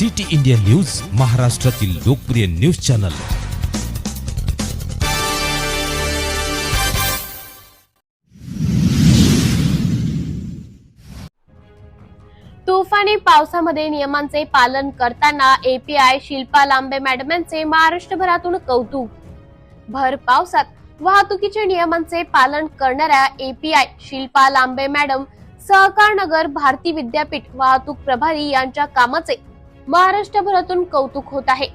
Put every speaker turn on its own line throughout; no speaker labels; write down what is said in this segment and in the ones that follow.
City India news महाराष्ट्रातील लोकप्रिय news channel.
तुफानी पावसामध्ये नियमांचे पालन करताना एपीआय शिल्पा लांबे मॅडम यांचे महाराष्ट्रभरातून कौतुक. भर पावसात वाहतुकीच्या नियमांचे पालन करणाऱ्या एपीआय शिल्पा लांबे मॅडम सहकार नगर भारती विद्यापीठ वाहतूक प्रभारी यांच्या कामाचे महाराष्ट्रभरातून कौतुक होत आहे.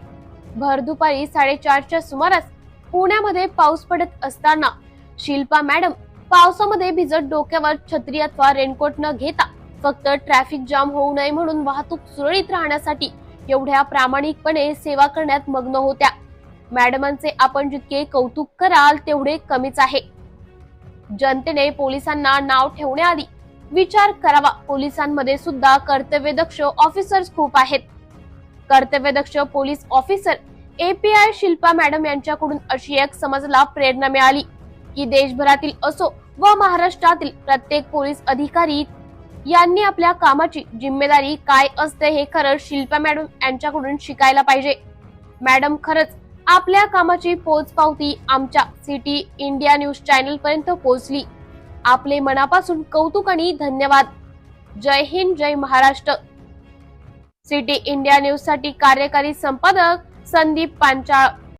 भर दुपारी साडेचारच्या सुमारास पुण्यामध्ये पाऊस पडत असताना शिल्पा मॅडम पावसामध्ये भिजत डोक्यावर छत्री अथवा रेनकोट न घेता फक्त ट्रॅफिक जाम होऊ नये म्हणून वाहतूक सुरळीत राहण्यासाठी एवढ्या प्रामाणिकपणे सेवा करण्यात मग्न होत्या. मॅडमांचे आपण जितके कौतुक कराल तेवढे कमीच आहे. जनतेने पोलिसांना नाव ठेवण्याआधी विचार करावा. पोलिसांमध्ये सुद्धा कर्तव्यदक्ष ऑफिसर्स खूप आहेत. कर्तव्यदक्ष police officer API Shilpa madam यांच्याकडून अशी एक समजला प्रेरणा मिळाली. की देशभरातील असो व महाराष्ट्रातील प्रत्येक पोलीस अधिकारी यांनी आपल्या कामाची जिम्मेदारी काय असते हे खरं शिल्पा मॅडम यांच्याकडून शिकायला पाहिजे. मॅडम खरंच आपल्या कामाची पोचपावती आमच्या सिटी इंडिया न्यूज चॅनल पर्यंत पोहोचली. आपले मनापासून कौतुक आणि धन्यवाद. जय हिंद जय महाराष्ट्र. सिटी इंडिया न्यूजसाठी कार्यकारी संपादक संदीप पांचाळ.